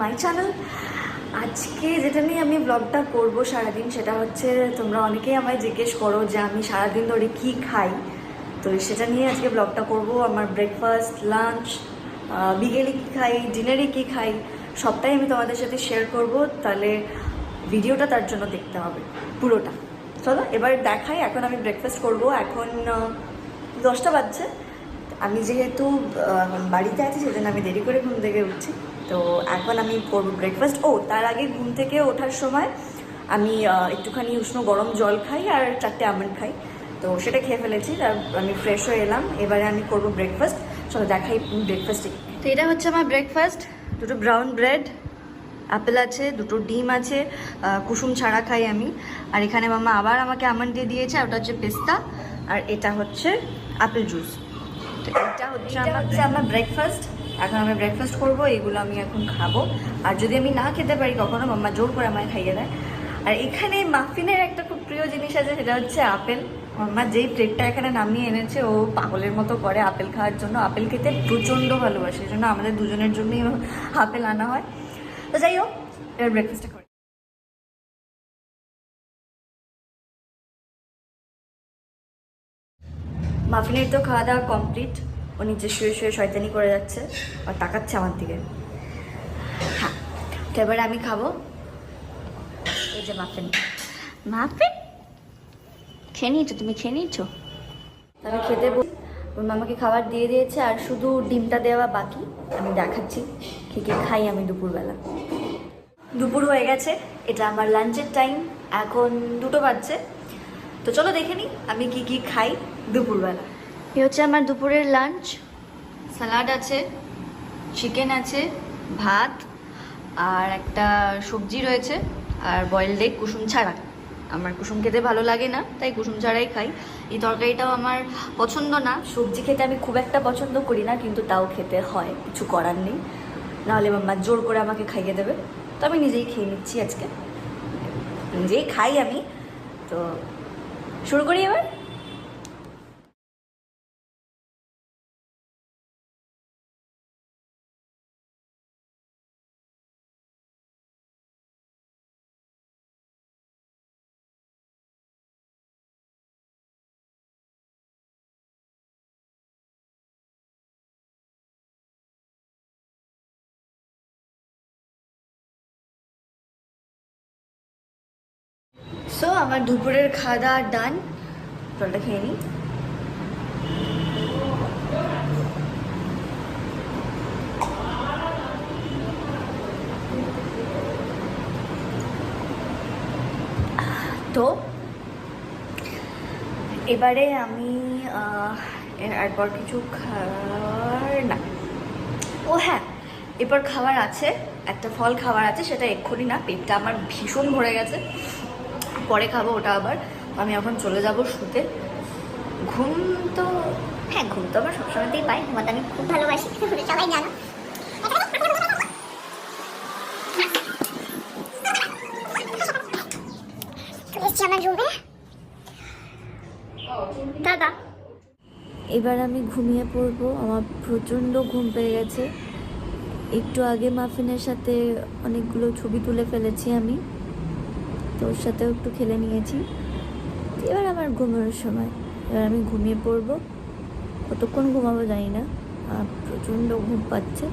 My channel. আজকে যেটা নিয়ে আমি ব্লগটা করব সারাদিন সেটা হচ্ছে তোমরা অনেকেই আমায় জিজ্ঞেস করো যে আমি সারাদিন ধরে কি খাই। তো সেটা নিয়ে আজকে ব্লগটা করব। আমার ব্রেকফাস্ট লাঞ্চ বিকেলে কী খাই ডিনারে কী খাই, সবটাই আমি তোমাদের সাথে শেয়ার করব। তাহলে ভিডিওটা তার জন্য দেখতে হবে, পুরোটা। চলো, এবার দেখাই, এখন আমি ব্রেকফাস্ট করব। এখন দশটা বাজছে। আমি যেহেতু বাড়িতে আছি, সেজন্য আমি দেরি করে ঘুম থেকে উঠছি। তো এখন আমি করব ব্রেকফাস্ট ও তার আগে ঘুম থেকে ওঠার সময় আমি একটুখানি উষ্ণ গরম জল খাই আর চারটে আমন্ড খাই। তো সেটা খেয়ে ফেলেছি তার আমি ফ্রেশ হয়ে এলাম। এবারে আমি করব ব্রেকফাস্ট চলো দেখাই ব্রেকফাস্টে তো এটা হচ্ছে আমার ব্রেকফাস্ট দুটো ব্রাউন ব্রেড অ্যাপেল আছে দুটো ডিম আছে কুসুম ছাড়া খাই আমি। আর এখানে মামা আবার আমাকে আমন্ড দিয়ে দিয়েছে ওটা হচ্ছে পেস্তা। আর এটা হচ্ছে আপেল জুস এটা হচ্ছে আমার হচ্ছে আমার ব্রেকফাস্ট এখন আমি ব্রেকফাস্ট করব, এগুলো আমি এখন খাব। আর যদি আমি না খেতে পারি কখনো, মাম্মা জোর করে আমায় খাইয়ে দেয়। আর এখানে মাফিনের একটা খুব প্রিয় জিনিস আছে, সেটা হচ্ছে আপেল। মাম্মা যেই প্লেটটা এখানে নামিয়ে এনেছে, ও পাগলের মতো করে আপেল খাওয়ার জন্য। আপেল খেতে প্রচণ্ড ভালোবাসে, এই জন্য আমাদের দুজনের জন্যই আপেল আনা হয়। তো যাই হোক, এবার ব্রেকফাস্টটা করি। মাফিনের তো খাওয়া দাওয়া কমপ্লিট ও নিচে শুয়ে শুয়ে শয়তানি করে যাচ্ছে আর তাকাচ্ছে আমার দিকে। হ্যাঁ তো এবারে আমি খাব। এই যে মাফিন মাফিন খেয়ে নিয়েছো? তুমি খেয়ে নিয়েছো? আমি খেতে বল- ওর মামাকে খাবার দিয়ে দিয়েছে আর শুধু ডিমটা দেওয়া বাকি। আমি দেখাচ্ছি কী কী খাই আমি দুপুরবেলা। দুপুর হয়ে গেছে এটা আমার লাঞ্চের টাইম এখন দুটো বাজছে। তো চলো দেখে নিই আমি কি কি খাই দুপুরবেলা। এ হচ্ছে আমার দুপুরের লাঞ্চ স্যালাড আছে চিকেন আছে, ভাত, আর একটা সবজি রয়েছে, আর বয়েলড এগ কুসুম ছাড়া। আমার কুসুম খেতে ভালো লাগে না, তাই কুসুম ছাড়াই খাই। এই তরকারিটাও আমার পছন্দ না। সবজি খেতে আমি খুব একটা পছন্দ করি না, কিন্তু তাও খেতে হয়, কিছু করার নেই। নাহলে মাম্মা জোর করে আমাকে খাইয়ে দেবে। তো আমি নিজেই খেয়ে নিচ্ছি আজকে। নিজেই খাই আমি। তো শুরু করি এবার? সো আমার দুপুরের খাওয়া দাওয়া ডান জলটা খেয়ে নিই। তো, এবারে আমি এরপর কিছু খাবার না। ও হ্যাঁ এরপর খাবার আছে, একটা ফল খাবার আছে, সেটা এক্ষুনি না, পেটটা আমার ভীষণ ভরে গেছে। পরে খাব ওটা আবার। আমি এখন চলে যাব শুতে। ঘুম তো হ্যাঁ ঘুম তো আমার সবসময়তেই পাই। ঘুমাতে আমি খুব ভালোবাসি। সবাই জানো। দাদা। এবার আমি ঘুমিয়ে পড়ব। আমার প্রচণ্ড ঘুম পেয়ে গেছে। একটু আগে মাফিনের সাথে অনেকগুলো ছবি তুলে ফেলেছি আমি। তো ওর সাথেও একটু খেলে নিয়েছি। এবার আমার ঘুমানোর সময়। এবার আমি ঘুমিয়ে পড়ব। কতক্ষণ ঘুমাবো জানি না। আর প্রচণ্ড ঘুম পাচ্ছে।